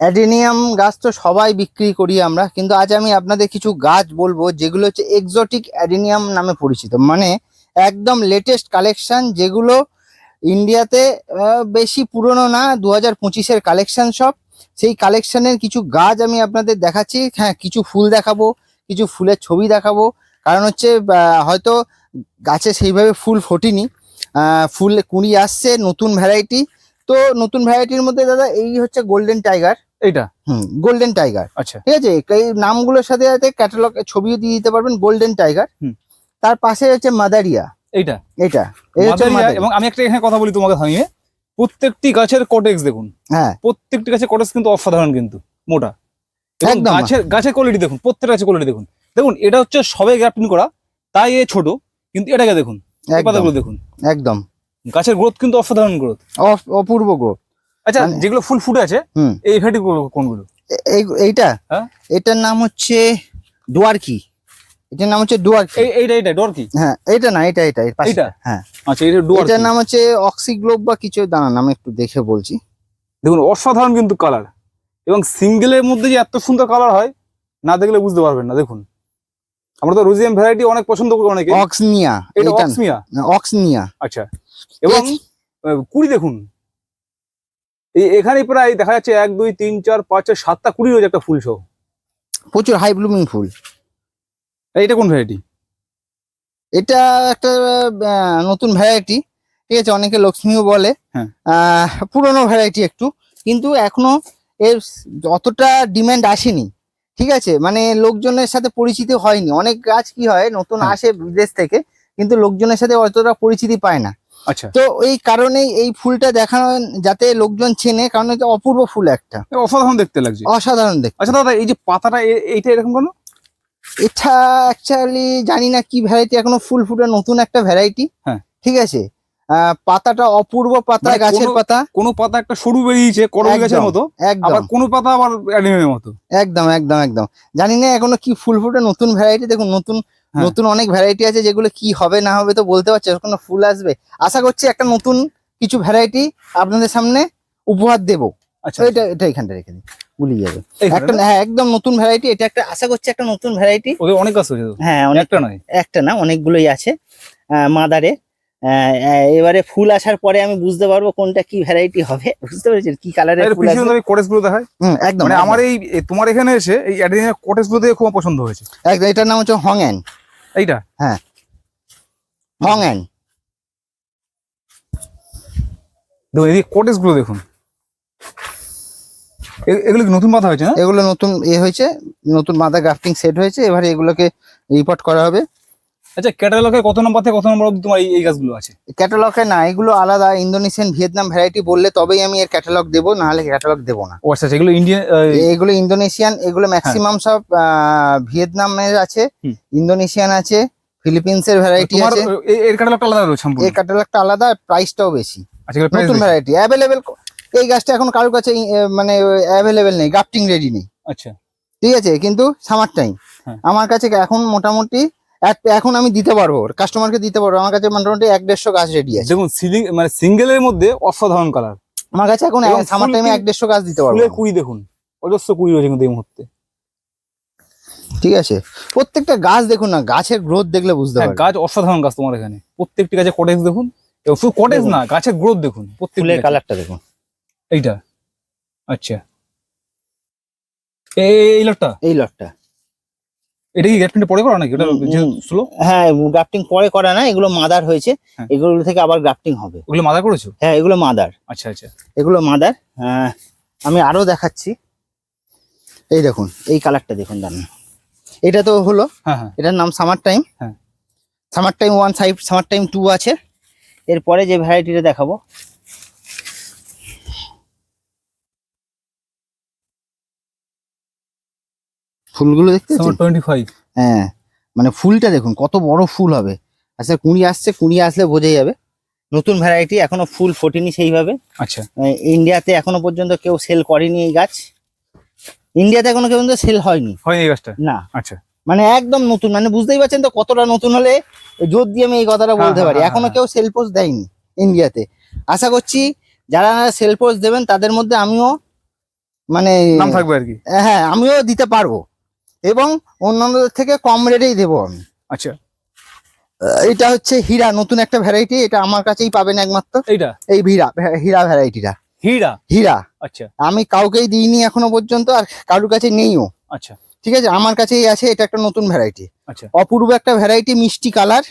Adenium গাছ তো সবাই বিক্রি করি আমরা, কিন্তু আজ আমি আপনাদের কিছু গাছ বলব, যেগুলো হচ্ছে এক্সোটিক অ্যাডেনিয়াম নামে পরিচিত। মানে একদম লেটেস্ট কালেকশন যেগুলো ইন্ডিয়াতে বেশি পুরনো না দু হাজার পঁচিশের কালেকশন সব। সেই কালেকশানের কিছু গাছ আমি আপনাদের দেখাচ্ছি। হ্যাঁ কিছু ফুল দেখাবো, কিছু ফুলের ছবি দেখাবো। কারণ হচ্ছে হয়তো গাছে সেইভাবে ফুল ফোটেনি। ফুল কুড়ি আসছে, নতুন ভ্যারাইটি তো নতুন ভ্যারাইটির মধ্যে দাদা, এই হচ্ছে গোল্ডেন টাইগার এইটা? হুম গোল্ডেন টাইগার আচ্ছা। ঠিক আছে? এই নামগুলোর সাথে সাথে ক্যাটালগ ছবিও দিয়ে দিতে পারবেন গোল্ডেন টাইগার হুম। তার পাশে হচ্ছে মাদারিয়া এইটা? এটা এই হচ্ছে মাদারিয়া, মাদারিয়া। এবং আমি একটা এখানে কথা বলি তোমাকে থামিয়ে প্রত্যেকটি গাছের কটেক্স দেখুন। হ্যাঁ। প্রত্যেকটি গাছের কটেক্স কিন্তু অসাধারণ কিন্তু মোটা। একদম। গাছের গাছের কোয়ালিটি দেখুন প্রত্যেকটা গাছের কোয়ালিটি দেখুন। দেখুন এটা হচ্ছে সবে গ্রাফটিং করা তাই এ ছোট কিন্তু এটাকে দেখুন পাতাগুলো দেখুন। একদম। গাছের গ্রোথ কিন্তু অসাধারণ গ্রোথ অপ- অপূর্ব গো আচ্ছা মানে- যেগুলো ফুল ফুটে আছে এই ভ্যারাইটি কোনগুলো? এইটা? হ্যাঁ? এটার নাম হচ্ছে ডুয়ার্কি। এটার নাম হচ্ছে ডুয়ার্কি। এইটা এইটা ডর কি হ্যাঁ এটা না এটা এটা। এইটা? হ্যাঁ। আচ্ছা এটা এটার নাম হচ্ছে অক্সিগ্লোব বা কিছু দাঁড়ান আমি একটু দেখে বলছি। দেখুন অসাধারণ কিন্তু কালার এবং সিঙ্গেলের মধ্যে যে এত সুন্দর কালার হয় না দেখলে বুঝতে পারবেন না দেখুন। আমরা তো রোজিয়াম ভ্যারাইটি অনেক পছন্দ করি অনেকে। অক্সনিয়া এটা এটা অক্সমিয়া অক্সনিয়া? আচ্ছা। এবং কুড়ি দেখুন। এই এখানে প্রায় দেখা যাচ্ছে এক দুই তিন চার পাঁচ ছয় সাতটা কুড়ি রয়েছে একটা ফুল সহ প্রচুর হাই ব্লুমিং ফুল। এইটা কোন ভ্যারাইটি এটা একটা নতুন ভ্যারাইটি ঠিক আছে? অনেকে লক্ষ্মীও বলে। হ্যাঁ। আহ, পুরনো ভ্যারাইটি একটু। কিন্তু এখনও এর অতটা ডিম্যান্ড আসেনি ঠিক আছে? মানে লোকজনের সাথে পরিচিতি হয়নি। অনেক গাছ কি হয় নতুন হ্যাঁ। আসে বিদেশ থেকে কিন্তু লোকজনের সাথে অতটা পরিচিতি পায় না। আচ্ছা। তো এই কারণেই এই ফুলটা দেখানো যাতে লোকজন চেনে কারণ এটা অপূর্ব ফুল একটা। অসাধারণ দেখতে লাগছে। অসাধারণ দেখতে। আচ্ছা দাদা এই যে পাতাটা এইটা এরকম কোনো? এটা অ্যাকচুয়ালি জানি না কি ভ্যারাইটি এখনও ফুল ফুটে নতুন একটা ভ্যারাইটি হ্যাঁ। ঠিক আছে? পাতাটা অপূর্ব পাতা মানে গাছের পাতা। কোনো পাতা একটা সরু বেরিয়েছে করবি গাছের মতো একদম। আবার কোনো পাতা আবার অ্যানিমের মতো। একদম একদম একদম। জানি না এখনও কি ফুল ফুটে নতুন ভ্যারাইটি দেখুন নতুন হ্যাঁ। নতুন অনেক ভ্যারাইটি আছে যেগুলো কি হবে না হবে তো বলতে পারছি কোনো ফুল আসবে। আশা করছি একটা নতুন কিছু ভ্যারাইটি আপনাদের সামনে উপহার দেবো। আচ্ছা। এটা এটা এখানটা রেখে দিই ভুলে যাবে। একটা? হ্যাঁ একদম নতুন ভ্যারাইটি এটা একটা আশা করছি একটা নতুন ভ্যারাইটি ওদের অনেক তো? হ্যাঁ অনেক একটা নয়? একটা না অনেকগুলোই আছে আহ, মাদারে। এবারে ফুল আসার পরে আমি বুঝতে পারব কোনটা কি ভ্যারাইটি হবে। বুঝতে পেরেছেন? কি কালারের ফুল ধরে কটেজগুলো হুম, একদম মানে আমার এই তোমার এখানে এসে এই অ্যাডিনের কটেজগুলো দেখে খুব পছন্দ হয়েছে। একদম এটার নাম হচ্ছে হংঅ্যান এইটা? হ্যাঁ। হংঅ্যান দেখুন এই কটেজগুলো দেখুন। এগুলো কি নতুন পাতা হয়েছে না? এগুলো নতুন এ হয়েছে নতুন মাদা গ্রাফটিং সেট হয়েছে এবারে এগুলোকে রিপোর্ট করা হবে। আচ্ছা ক্যাটালগে কত নম্বর থেকে কত নম্বর অব্দি তোমার এই- গাছগুলো আছে? ক্যাটালগে না এগুলো আলাদা। ইন্দোনেশিয়ান ভিয়েতনাম ভ্যারাইটি বললে তবেই আমি এর ক্যাটালগ দেবো নাহলে ক্যাটালগ দেবো না। আচ্ছা আচ্ছা, এগুলো ইন্ডিয়ান এগুলো ইন্দোনেশিয়ান এগুলো ম্যাক্সিমাম সব ভিয়েতনামের আছে ইন্দোনেশিয়ান আছে ফিলিপিন্সের ভ্যারাইটি আছে। এর ক্যাটালগটা আলাদা রয়েছে সম্পূর্ণ? এই ক্যাটালগটা আলাদা প্রাইসটাও বেশি। আচ্ছা নতুন ভ্যারাইটি অ্যাভেলেবেল এই গাছটা এখন কারোর কাছে মানে অ্যাভেলেবেল নেই গ্রাফটিং রেডি নেই। আচ্ছা। ঠিক আছে কিন্তু সামার টাইম হ্যাঁ। আমার কাছে এখন মোটামুটি এখন আমি দিতে পারব কাস্টমারকে দিতে পারব। আমার কাছে মোটামুটি এক দেড়শো গাছ রেডি আছে। দেখুন সিলিং মানে সিঙ্গেলের মধ্যে অসাধারণ কালার আমার কাছে এখন সামার টাইমে এক দেড়শো গাছ দিতে পারব। কুড়ি দেখুন। অজস্র কুড়ি রয়েছে কিন্তু এই মুহূর্তে। ঠিক আছে? প্রত্যেকটা গাছ দেখুন না গাছের গ্রোথ দেখলে বুঝতে হ্যাঁ, পারবে গাছ অসাধারণ গাছ তোমার এখানে। প্রত্যেকটি গাছে কটেজ দেখুন শুধু কটেজ না গাছের গ্রোথ দেখুন প্রত্যেকটি ফুলের কালারটা দেখুন। এইটা। আচ্ছা। এই লটটা এই লটটা এটা কি গ্যাপটিনটা পরে করা নাকি? ওটা হুম। স্লো হ্যাঁ গ্রাফটিং পরে করা না এগুলো মাদার হয়েছে হ্যাঁ। এগুলো থেকে আবার গ্রাফটিং হবে। ওগুলো মাদা করেছ? হ্যাঁ এগুলো মাদার। আচ্ছা আচ্ছা। এগুলো মাদার আহ, আমি আরও দেখাচ্ছি। এই দেখুন এই কালারটা দেখুন দাঁড়ান এটা তো হলো হ্যাঁ হ্যাঁ। এটার নাম সামার টাইম হ্যাঁ। Summer time one side summer time two আছে। এরপরে যে ভ্যারাইটিটা দেখাবো ফুলগুলো দেখতে পাচ্ছেন? টোয়েন্টি ফাইভ হ্যাঁ মানে ফুলটা দেখুন কত বড় ফুল হবে। আচ্ছা কুঁড়ি আসছে কুঁড়ি আসলে বোঝা যাবে। নতুন ভ্যারাইটি এখনও ফুল ফোটেনি সেইভাবে। আচ্ছা। ইন্ডিয়াতে এখনও পর্যন্ত কেউ সেল করেনি এই গাছ। ইন্ডিয়াতে এখনও পর্যন্ত সেল হয়নি। হয় এই গাছটা? না। আচ্ছা। মানে একদম নতুন মানে বুঝতেই পারছেন তো কতটা নতুন হলে জোর দিয়ে আমি এই কথাটা হ্যাঁ, বলতে হ্যাঁ, পারি। হ্যাঁ, এখনও। কেউ সেল পোস্ট দেয়নি ইন্ডিয়াতে আশা করছি যারা সেল পোস্ট দেবেন তাদের মধ্যে আমিও মানে থাকবে আর কি। হ্যাঁ আমিও দিতে পারব। এবং অন্যান্যদের থেকে কম রেটেই দেবো আমি। আচ্ছা। এটা হচ্ছে হীরা নতুন একটা ভ্যারাইটি এটা আমার কাছেই পাবেন একমাত্র। এইটা? এই হীরা হীরা ভ্যারাইটিটা হীরা? হীরা। আচ্ছা। আমি কাউকেই দিইনি এখনও পর্যন্ত আর কারোর কাছে নেইও। আচ্ছা। ঠিক আছে? আমার কাছেই আছে এটা একটা নতুন ভ্যারাইটি আচ্ছা। অপূর্ব একটা ভ্যারাইটি মিষ্টি কালার।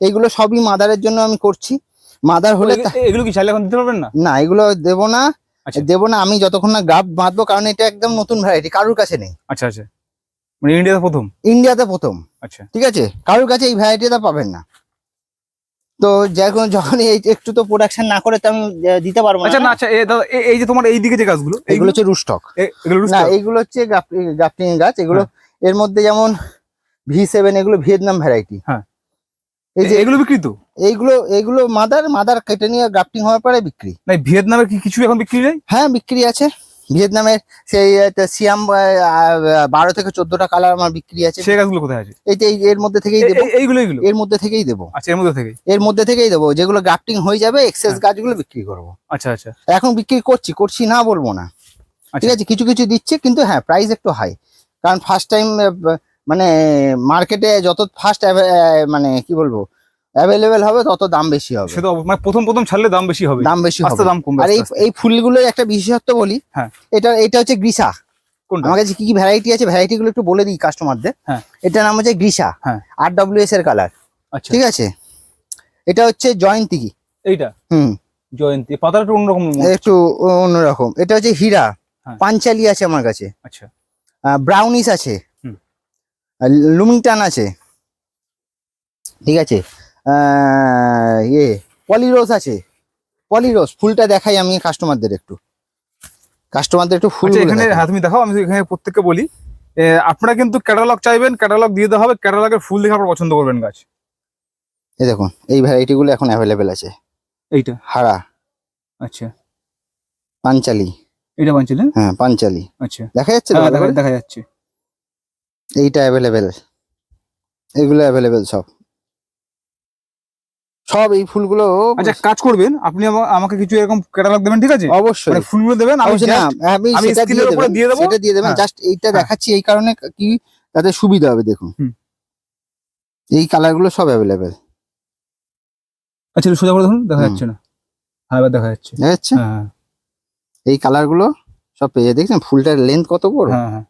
এইগুলো সবই মাদারের জন্য আমি করছি। মাদার হলে এগুলো কি চাইলে এখন দিতে পারবেন না? না এগুলো দেবো না। আচ্ছা। দেবো না আমি যতক্ষণ না গ্রাফ বাঁধবো কারণ এটা একদম নতুন ভ্যারাইটি কারোর কাছে নেই। আচ্ছা আচ্ছা। মানে ইন্ডিয়াতে প্রথম? ইন্ডিয়াতে প্রথম। আচ্ছা। ঠিক আছে? কারোর কাছে এই ভ্যারাইটিটা পাবেন না। তো যখন যখন এই একটু তো প্রোডাকশন না করে তো আমি দিতে পারব আচ্ছা না আচ্ছা এই যে তোমার এই দিকে যে গাছগুলো এগুলো হচ্ছে রুস্টক এগুলো না? এইগুলো হচ্ছে গ্রাফটিং গাছ। এগুলো এর মধ্যে যেমন ভি সেভেন এগুলো ভিয়েতনাম ভ্যারাইটি হ্যাঁ। এই যে এগুলো বিক্রি তো? এইগুলো এইগুলো মাদার মাদার কেটে নিয়ে গ্রাফটিং হওয়ার পরে বিক্রি। না ভিয়েতনামের কি কিছু এখন বিক্রি নেই? হ্যাঁ বিক্রি আছে। ভিয়েতনামের সেই সিয়াম বারো থেকে চোদ্দটা কালার আমার বিক্রি আছে। সে গাছগুলো কোথায় আছে? এই এর মধ্যে থেকেই দেবো। এইগুলো এইগুলো? এর মধ্যে থেকেই দেবো। আচ্ছা এর মধ্যে থেকে এর মধ্যে থেকেই দেবো। যেগুলো গ্রাফটিং হয়ে যাবে এক্সেস হ্যাঁ। গাছগুলো বিক্রি করব। আচ্ছা আচ্ছা। এখন বিক্রি করছি করছি না বলব না। ঠিক আচ্ছা আছে কিছু কিছু দিচ্ছে কিন্তু হ্যাঁ প্রাইস একটু হাই কারণ ফার্স্ট টাইম মানে মার্কেটে যত ফার্স্ট মানে কি বলব অ্যাভেলেবেল হবে তত দাম বেশি হবে। সে তো মানে প্রথম প্রথম ছাড়লে দাম বেশি হবে। দাম বেশি আস্তে হবে দাম কমবে আর এই। এই ফুলগুলোর একটা বিশেষত্ব বলি হ্যাঁ। এটা এটা হচ্ছে গ্রিসা। আমার কাছে কি কি ভ্যারাইটি আছে ভ্যারাইটি গুলো একটু বলে দিই কাস্টমারদের হ্যাঁ। এটার নাম হচ্ছে গ্রিসা। হ্যাঁ। আর ডাব্লিউ এস এর কালার আচ্ছা। ঠিক আছে? এটা হচ্ছে জয়ন্তী। এইটা? হুম। জয়ন্তী। পাতাটা একটু অন্যরকম। একটু অন্যরকম। এটা হচ্ছে হীরা। হ্যাঁ। পাঞ্চালি আছে আমার কাছে। আচ্ছা। ব্রাউনিস আছে। লুমিংটান আছে। ঠিক আছে? ইয়ে পলিরোজ আছে। পলিরোজ ফুলটা দেখাই আমি কাস্টমারদের একটু। কাস্টমারদের একটু ফুল আচ্ছা এখানে তুমি দেখাও আমি এখানে প্রত্যেককে বলি। আপনারা কিন্তু ক্যাটালগ চাইবেন ক্যাটালগ দিয়ে দেওয়া হবে ক্যাটালগের ফুল দেখে আপনারা পছন্দ করবেন গাছ। এই দেখুন এই ভ্যারাইটিগুলো এখন অ্যাভেলেবেল আছে। এইটা? হারা। আচ্ছা। পাঞ্চালি। এটা বানছিল হ্যাঁ পাঞ্চালি। আচ্ছা। দেখা যাচ্ছে হ্যাঁ, দেখা যাচ্ছে। এইটা অ্যাভেলেবেল এগুলো অ্যাভেলেবেল সব। সব এই ফুলগুলো আচ্ছা কাজ করবেন। আপনি আমা- আমাকে কিছু এরকম ক্যাটালগ দেবেন ঠিক আছে? অবশ্যই। মানে ফুলগুলো দেবেন আমি আমি সেটা দিয়ে দিয়ে দেবো। সেটা দিয়ে দেবেন হ্যাঁ। জাস্ট এইটা হ্যাঁ। দেখাচ্ছি এই কারণে কি তাতে সুবিধা হবে দেখুন। এই কালারগুলো সব অ্যাভেলেবেল আচ্ছা সোজা করে ধরুন দেখা যাচ্ছে না। হ্যাঁ এবার দেখা যাচ্ছে। দেখা যাচ্ছে? হ্যাঁ এই কালারগুলো সব পেয়ে দেখছেন ফুলটার লেন্থ কত বড়? হ্যাঁ হ্যাঁ।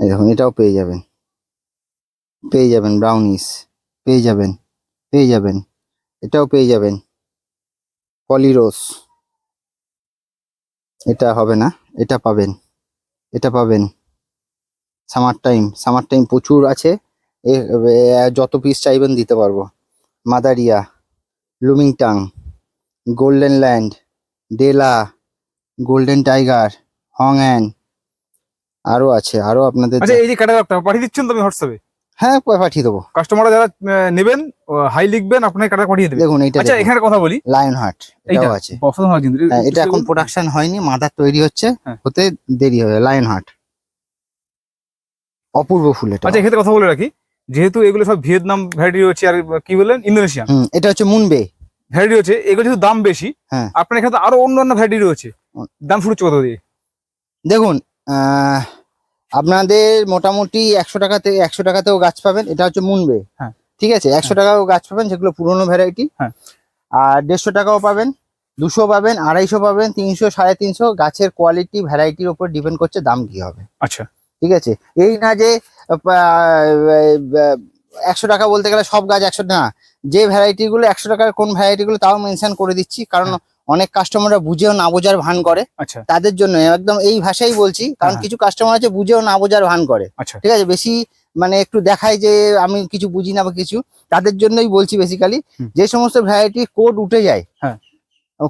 এই দেখুন এটাও পেয়ে যাবেন। পেয়ে যাবেন ব্রাউনিস পেয়ে যাবেন। পেয়ে যাবেন। এটাও পেয়ে যাবেন। পলিরোস। এটা হবে না এটা পাবেন এটা পাবেন। সামার টাইম সামার টাইম প্রচুর আছে। যত পিস চাইবেন দিতে পারব। মাদারিয়া লুমিংটাং গোল্ডেন ল্যান্ড ডেলা গোল্ডেন টাইগার হংঅ্যান। আরও আছে আরও আপনাদের আচ্ছা এই যে ক্যাটালগটা পাঠিয়ে দিচ্ছেন তো আমি হোয়াটসঅ্যাপে? হ্যাঁ পাঠিয়ে দেবো। কাস্টমাররা যারা নেবেন হাই লিখবেন আপনার ক্যাটালগ পাঠিয়ে দেবেন দেখুন এইটা আচ্ছা এখানে কথা বলি। লায়ন হার্ট এটাও আছে। অসাধারণ হয় কিন্তু। এটা এখন প্রোডাকশন হয়নি মাদার তৈরি হচ্ছে হ্যাঁ। হতে দেরি হবে। লায়ন হার্ট অপূর্ব ফুল এটা। আচ্ছা এক্ষেত্রে কথা বলে রাখি। যেহেতু এগুলো সব ভিয়েতনাম ভ্যারাইটি রয়েছে আর কি বললেন? ইন্দোনেশিয়ান এটা হচ্ছে মুনবে ভ্যারাইটি রয়েছে এগুলো যেহেতু দাম বেশি হ্যাঁ। আপনার এখানে আরও অন্যান্য ভ্যারাইটি রয়েছে। দাম শুরু হচ্ছে কত দিয়ে? দেখুন আহ, আপনাদের মোটামুটি একশো টাকাতে একশো টাকাতেও গাছ পাবেন। এটা হচ্ছে মুনবে হ্যাঁ। ঠিক আছে? একশো টাকাও গাছ পাবেন যেগুলো পুরোনো ভ্যারাইটি হ্যাঁ। আর দেড়শো টাকাও পাবেন দুশো পাবেন আড়াইশো পাবেন তিনশো সাড়ে তিনশো। গাছের কোয়ালিটি ভ্যারাইটির উপর ডিপেন্ড করছে দাম কি হবে। আচ্ছা। ঠিক আছে? এই না যে একশো টাকা বলতে গেলে সব গাছ একশো না। যে ভ্যারাইটি গুলো একশো টাকার কোন ভ্যারাইটি গুলো তাও মেনশন করে দিচ্ছি। কারণ অনেক কাস্টমাররা বুঝেও না বোঝার ভান করে। আচ্ছা। তাদের জন্য একদম এই ভাষাই বলছি কারণ হ্যাঁ। কিছু কাস্টমার আছে বুঝেও না বোঝার ভান করে। আচ্ছা। ঠিক আছে? বেশি মানে একটু দেখায় যে আমি কিছু বুঝি না বা কিছু তাদের জন্যই বলছি বেসিক্যালি যে সমস্ত ভ্যারাইটি কোড উঠে যায়। হ্যাঁ।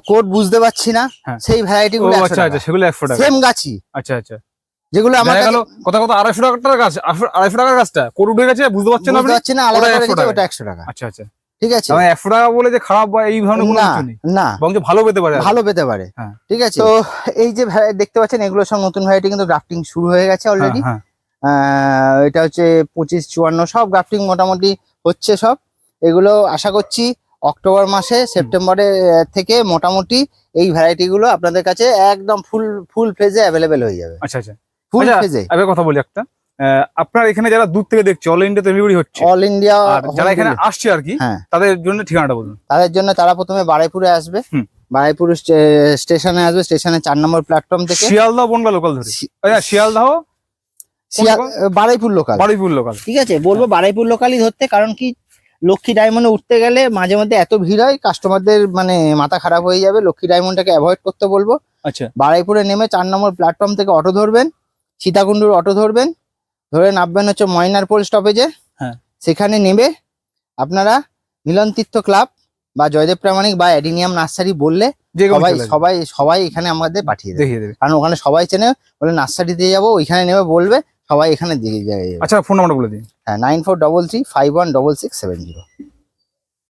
কোড বুঝতে পারছি না হ্যাঁ। সেই ভ্যারাইটি গুলো আচ্ছা আচ্ছা সেগুলো সেম গাছই। আচ্ছা আচ্ছা। যেগুলো আমার গেল কথা কথা আড়াইশো টাকার গাছ আড়াইশো- টাকার গাছটা কোড উঠে গেছে বুঝতে বুঝতে পারছি না আলাদা করে দিতে ওটা একশো টাকা। আচ্ছা আচ্ছা। ঠিক আছে মানে একশো টাকা বলে যে খারাপ বা এই ধরনের কোনো না কিছু নেই না বরঞ্চ ভালো পেতে পারে ভালো পেতে পারে হ্যাঁ। ঠিক আছে তো এই যে দেখতে পাচ্ছেন এগুলো সব নতুন ভ্যারাইটি কিন্তু গ্রাফটিং শুরু হয়ে গেছে হ্যাঁ, অলরেডি হ্যাঁ এটা হচ্ছে পঁচিশ চুয়ান্ন সব গ্রাফটিং মোটামুটি হচ্ছে সব এগুলো আশা করছি অক্টোবর মাসে সেপ্টেম্বরে থেকে মোটামুটি এই ভ্যারাইটি গুলো আপনাদের কাছে একদম ফুল ফুল ফেজে অ্যাভেলেবেল হয়ে যাবে আচ্ছা আচ্ছা ফুল আচ্ছা, ফেজে কথা বলি একটা আপনার এখানে যারা দূর থেকে দেখছে অল ইন্ডিয়া ডেলিভারি হচ্ছে। অল ইন্ডিয়া আর যারা এখানে আসছে আর কি হ্যাঁ। তাদের জন্য ঠিকানাটা বলুন। তাদের জন্য তারা প্রথমে বারাইপুরে আসবে। বারাইপুর স্টেশনে আসবে স্টেশনে চার নম্বর প্ল্যাটফর্ম থেকে। শিয়ালদহ বনগা লোকাল ধরে? আচ্ছা, শিয়ালদহ শিয়া- বারাইপুর লোকাল বারুইপুর লোকাল ঠিক আছে বলব বারাইপুর লোকালই ধরতে কারণ কি লক্ষ্মী ডায়মন্ডে উঠতে গেলে মাঝে মধ্যে এত ভিড় হয় কাস্টমারদের মানে মাথা খারাপ হয়ে যাবে। লক্ষ্মী ডায়মন্ডটাকে অ্যাভয়েড করতে বলব। আচ্ছা। বারাইপুরে নেমে চার নম্বর প্ল্যাটফর্ম থেকে অটো ধরবেন সীতাকুণ্ডুর অটো ধরবেন ধরে নামবেন হচ্ছে ময়নারপোল স্টপেজে হ্যাঁ। সেখানে নেবে আপনারা মিলন তীর্থ ক্লাব বা জয়দেব প্রামাণিক বা অ্যাডিনিয়াম নার্সারি বললে সবাই সবাই সবাই এখানে আমাদের পাঠিয়ে দেবে। কারণ ওখানে সবাই চেনে বলে নার্সারি দিয়ে যাব ওইখানে নেবে বলবে সবাই এখানে দিয়ে যাবে আচ্ছা ফোন নাম্বারটা বলে দিন। হ্যাঁ nine four double three five one double six seven zero